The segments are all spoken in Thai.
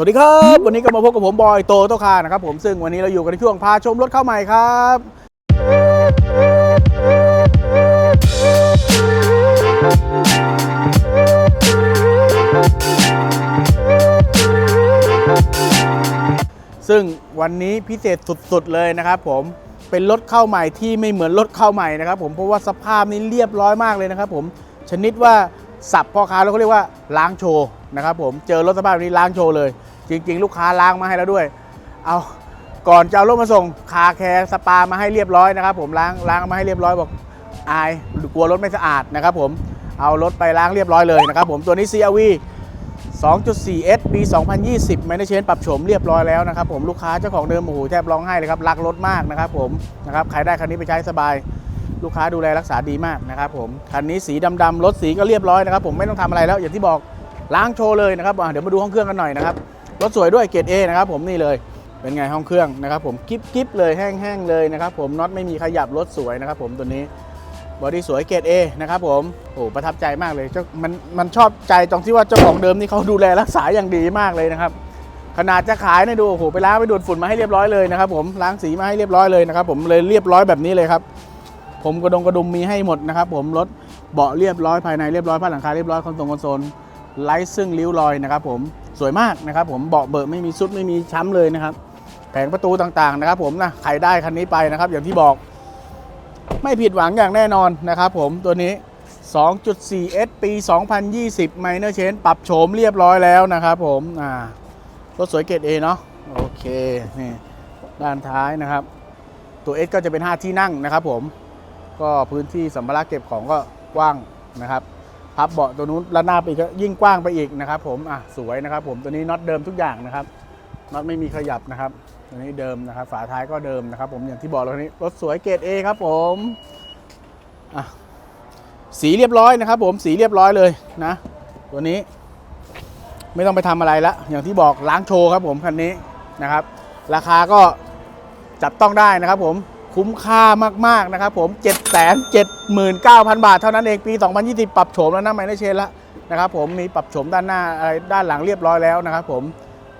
สวัสดีครับ วันนี้ก็มาพบกับผมบอยโตโตคานะครับผมซึ่งวันนี้เราอยู่กันในช่วงพาชมรถเข้าใหม่ครับ ซึ่งวันนี้พิเศษสุดๆเลยนะครับผมเป็นรถเข้าใหม่ที่ไม่เหมือนรถเข้าใหม่นะครับผมเพราะว่าสภาพนี้เรียบร้อยมากเลยนะครับผมชนิดว่าสับพ่อค้าแล้วก็เรียกว่าล้างโชว์ นะครับผมเจอรถสภาพนี้ล้างโชว์เลย จริง ๆ ลูกค้าล้างมาให้แล้วด้วย เอาก่อนจะเอารถมาส่งคาแคร์สปามาให้เรียบร้อยนะครับ ผมล้างล้างมาให้เรียบร้อยบอกอายกลัวรถไม่สะอาดนะครับ ผมเอารถไปล้างเรียบร้อยเลยนะครับ ผมตัวนี้ CRV 2.4S ปี 2020ไม่ได้เชนปรับโฉมเรียบร้อยแล้วนะครับผมลูกค้าเจ้าของเดิมโอ้โหแทบร้องไห้เลยครับรักรถมากนะครับผมนะครับใครได้คันนี้ไปใช้สบาย ลูกค้าดูแลรักษาดีมากนะครับผมคันนี้สีดำๆรถสีก็เรียบร้อยนะครับผมไม่ต้องทำอะไรแล้วอย่างที่บอก ล้างโชว์เลยนะครับเดี๋ยวมาดูห้องเครื่องกันหน่อยนะครับรถสวยด้วยเกรด A นะครับผมนี่เลยเป็นไงห้องเครื่องนะครับผมกิ๊บกิ๊บเลยแห้งๆเลยนะครับผมน็อตไม่มีขยับรถสวยนะครับผมตัวนี้บอดี้สวยเกรด A นะครับผมโอ้ประทับใจมากเลยเจ้ามันมันชอบใจตรงที่ว่าเจ้าของเดิมนี่เขาดูแลรักษาอย่างดีมากเลยนะครับขนาดจะขายเนี่ยดูโอ้โหไปล้างไปดูดฝุ่นมาให้เรียบร้อยเลยนะครับผมล้างสีมาให้เรียบร้อยเลยนะครับผมเลยเรียบร้อยแบบนี้เลยครับผมกระดงกระดุมมีให้หมดนะครับผมรถเบาะเรียบร้อยภายในเรียบร้อยผ้าหลังคาเรียบร้อยคอนโซลคอนโซล ไร้ซึ่งริ้วรอยนะครับผมสวยมากนะครับผมเบาะเบิกไม่มีซุดไม่มีช้ำเลยนะครับ แผงประตูต่างๆนะครับผมนะใครได้คันนี้ไปนะครับ อย่างที่บอก ไม่ผิดหวังอย่างแน่นอนนะครับผมตัวนี้ 2.4S ปี 2020 Minor Change ปรับโฉมเรียบร้อยแล้วนะครับผมอ่ารถสวยเกรด A เนาะโอเคนี่ด้านท้ายนะครับ ตัว S ก็จะเป็น 5 ที่นั่งนะครับผมก็พื้นที่สัมภาระเก็บของก็กว้างนะครับ พับเบาะตัวนู้นระนาบไปอีกก็ยิ่งกว้างไปอีกนะครับผมอะสวยนะครับผมตัวนี้น็อตเดิมทุกอย่างนะครับน็อตไม่มีขยับนะครับตัวนี้เดิมนะครับ ฝาท้ายก็เดิมนะครับ ผมอย่างที่บอกแล้วนี้รถสวยเกรด A ครับผมอะสีเรียบร้อยนะครับ ผมสีเรียบร้อยเลยนะ ตัวนี้ ไม่ต้องไปทำอะไรละอย่างที่บอกล้างโชว์ครับผมคันนี้นะครับ ราคาก็จับต้องได้นะครับผม คุ้มค่ามาก ๆ นะครับผม 7 7 9 0 0 0 บาทเท่านั้นเองปี 2020 ปรับโฉมแล้วนะไม่ได้เชนแล้วนะครับผมมีปรับโฉมด้านหน้าอะไรด้านหลังเรียบร้อยแล้วนะครับผม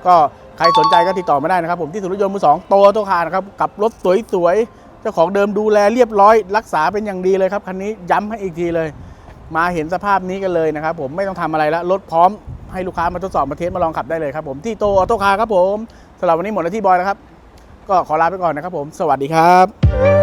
ก็ใครสนใจก็ติดต่อมาได้นะครับผมที่ศูนย์รถยนต์มือสองโตโตคาร์นะครับกับรถสวยๆเจ้าของเดิมดูแลเรียบร้อย รักษาเป็นอย่างดีเลยครับคันนี้ย้ำให้อีกทีเลย มาเห็นสภาพนี้กันเลยนะครับผมไม่ต้องทำอะไรแล้วรถพร้อมให้ลูกค้ามาทดสอบมาเทสมาลองขับได้เลยครับผมที่โตโตคาร์ครับผมสำหรับวันนี้หมดหน้าที่บอยแล้วครับ ก็ขอลาไปก่อนนะครับผม สวัสดีครับ